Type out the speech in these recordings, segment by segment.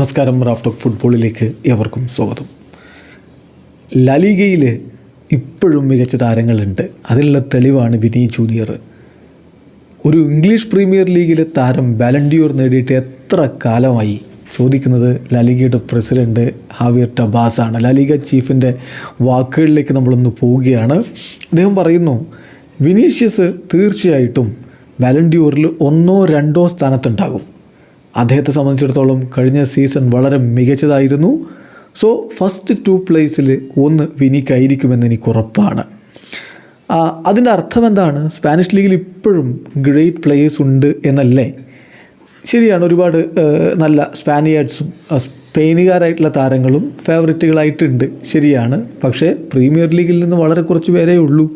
നമസ്കാരം റാഫ്റ്റോക്ക് ഫുട്ബോളിലേക്ക് എവർക്കും സ്വാഗതം. ലലീഗയിൽ ഇപ്പോഴും മികച്ച താരങ്ങളുണ്ട്. അതിനുള്ള തെളിവാണ് വിനി ജൂനിയർ. ഒരു ഇംഗ്ലീഷ് പ്രീമിയർ ലീഗിലെ താരം ബാലൻഡിയോർ നേടിയിട്ട് എത്ര കാലമായി? ചോദിക്കുന്നത് ലലിഗയുടെ പ്രസിഡന്റ് ഹാവിയർ ടബാസ് ആണ് ലലിഗ ചീഫിന്റെ വാക്കുകളിലേക്ക് നമ്മളൊന്ന് പോവുകയാണ്. അദ്ദേഹം പറയുന്നു വിനീഷ്യസ് തീർച്ചയായിട്ടും ബാലൻഡിയോറിൽ ഒന്നോ രണ്ടോ സ്ഥാനത്തുണ്ടാകും. അദ്ദേഹത്തെ സംബന്ധിച്ചിടത്തോളം കഴിഞ്ഞ സീസൺ വളരെ മികച്ചതായിരുന്നു. സോ ഫസ്റ്റ് ടു പ്ലേസിൽ ഒന്ന് വിനിക്കായിരിക്കുമെന്ന് എനിക്ക് ഉറപ്പാണ്. അതിന്റെ അർത്ഥം എന്താണ്? സ്പാനിഷ് ലീഗിൽ ഇപ്പോഴും ഗ്രേറ്റ് പ്ലേയേഴ്സ് ഉണ്ട് എന്നല്ലേ? ശരിയാണ് ഒരുപാട് നല്ല സ്പാനിയേഡ്സും സ്പെയിനുകാരായിട്ടുള്ള താരങ്ങളും ഫേവററ്റുകളായിട്ടുണ്ട് ശരിയാണ്. പക്ഷേ പ്രീമിയർ ലീഗിൽ നിന്ന് വളരെ കുറച്ച് പേരേ ഉള്ളൂ.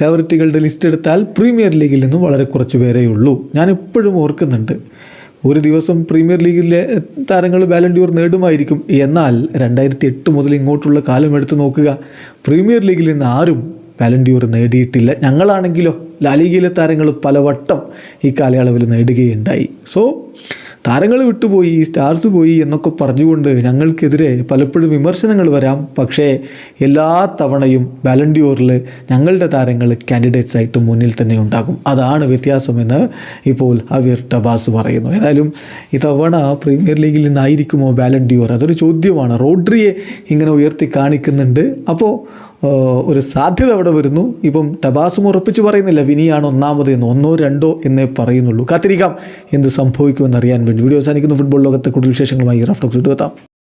ഫേവററ്റുകളുടെ ലിസ്റ്റ് എടുത്താൽ പ്രീമിയർ ലീഗിൽ നിന്നും വളരെ കുറച്ച് പേരേ ഉള്ളൂ. ഞാൻ ഇപ്പോഴും ഓർക്കുന്നുണ്ട്. ഒരു ദിവസം പ്രീമിയർ ലീഗിലെ താരങ്ങൾ ബാലൻഡ്യൂർ നേടുമായിരിക്കും. എന്നാൽ രണ്ടായിരത്തി എട്ട് മുതൽ ഇങ്ങോട്ടുള്ള കാലം എടുത്തു നോക്കുക. പ്രീമിയർ ലീഗിൽ നിന്ന് ആരും ബാലൻഡ്യൂർ നേടിയിട്ടില്ല. ഞങ്ങളാണെങ്കിലോ ലാലിഗയിലെ താരങ്ങൾ പലവട്ടം ഈ കാലയളവിൽ നേടുകയുണ്ടായി. സോ താരങ്ങൾ വിട്ടുപോയി സ്റ്റാർസ് പോയി എന്നൊക്കെ പറഞ്ഞുകൊണ്ട് ഞങ്ങൾക്കെതിരെ പലപ്പോഴും വിമർശനങ്ങൾ വരാം. പക്ഷേ എല്ലാ തവണയും ബാലൻഡിയോറിൽ ഞങ്ങളുടെ താരങ്ങൾ കാൻഡിഡേറ്റ്സ് ആയിട്ട് മുന്നിൽ തന്നെ ഉണ്ടാകും. അതാണ് വ്യത്യാസമെന്ന് ഇപ്പോൾ അവിർ ടബാസ് പറയുന്നു. ഏതായാലും ഇത്തവണ പ്രീമിയർ ലീഗിൽ നിന്നായിരിക്കുമോ ബാലൻഡിയോർ അതൊരു ചോദ്യമാണ്. റോഡ്രിയെ ഇങ്ങനെ ഉയർത്തി കാണിക്കുന്നുണ്ട്. അപ്പോൾ ഒരു സാധ്യത അവിടെ വരുന്നു. ഇപ്പം ടബാസും ഉറപ്പിച്ച് പറയുന്നില്ല വിനിയാണ് ഒന്നാമത് എന്ന്. ഒന്നോ രണ്ടോ എന്നേ പറയുന്നുള്ളൂ. കാത്തിരിക്കാം എന്ത് സംഭവിക്കുമെന്ന് അറിയാൻ വേണ്ടി. വീഡിയോ അവസാനിക്കുന്നു. ഫുട്ബോൾ ലോകത്തെ കൂടുതൽ വിശേഷങ്ങളുമായി റഫ് ടോക്സ്